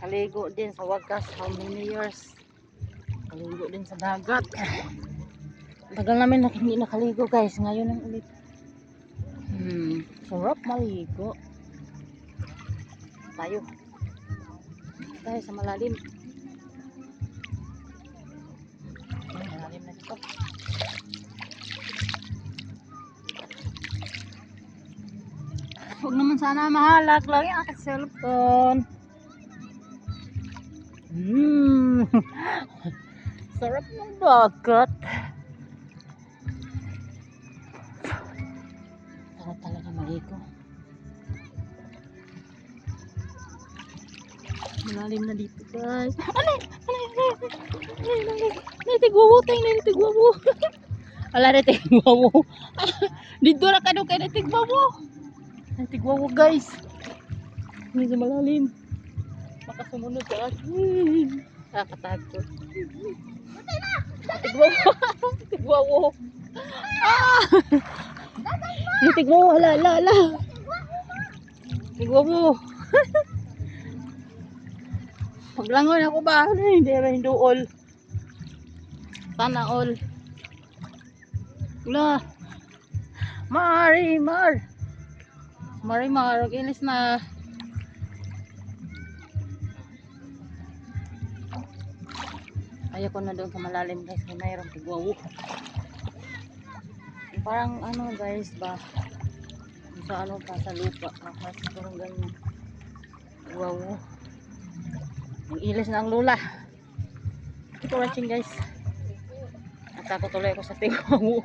Kaligo din sa wagas. How many years? Kaligo din sa dagat. Tagal namin na hindi nakaligo guys. Ngayon lang ulit. Hmm. Sarap maligo. Tayo. Tayo sa malalim. Malalim na dito. Huwag naman sana mahalak lang yung aking cellphone. Sarap ng dagat. Sarap talaga maligo. Malalim na dito guys. Tigwawo tayo na tigwawo. Ala na tigwawo. Dito na ka doon kayo na tigwawo. Ay, tigwawo guys. Medyo malalim. Baka sumunod sa akin. Nakakatakot. Tigwawo. tigwawo. Ah! Yung tigwawo. Hala, hala, hala. Tigwawo. Paglangon ako ba? Ano, hindi rin dool. Sana all. Wala. Marimar. Marimar. Inis na. Ayoko na doon sa malalim guys. May mayroong tigwawo. Parang ano guys ba? Sa ano pa sa lupa. Mas parang ganyan. Tigwawo. Ang ilis na ang lula. Ito watching guys. Natakot tuloy ako sa tigwawo.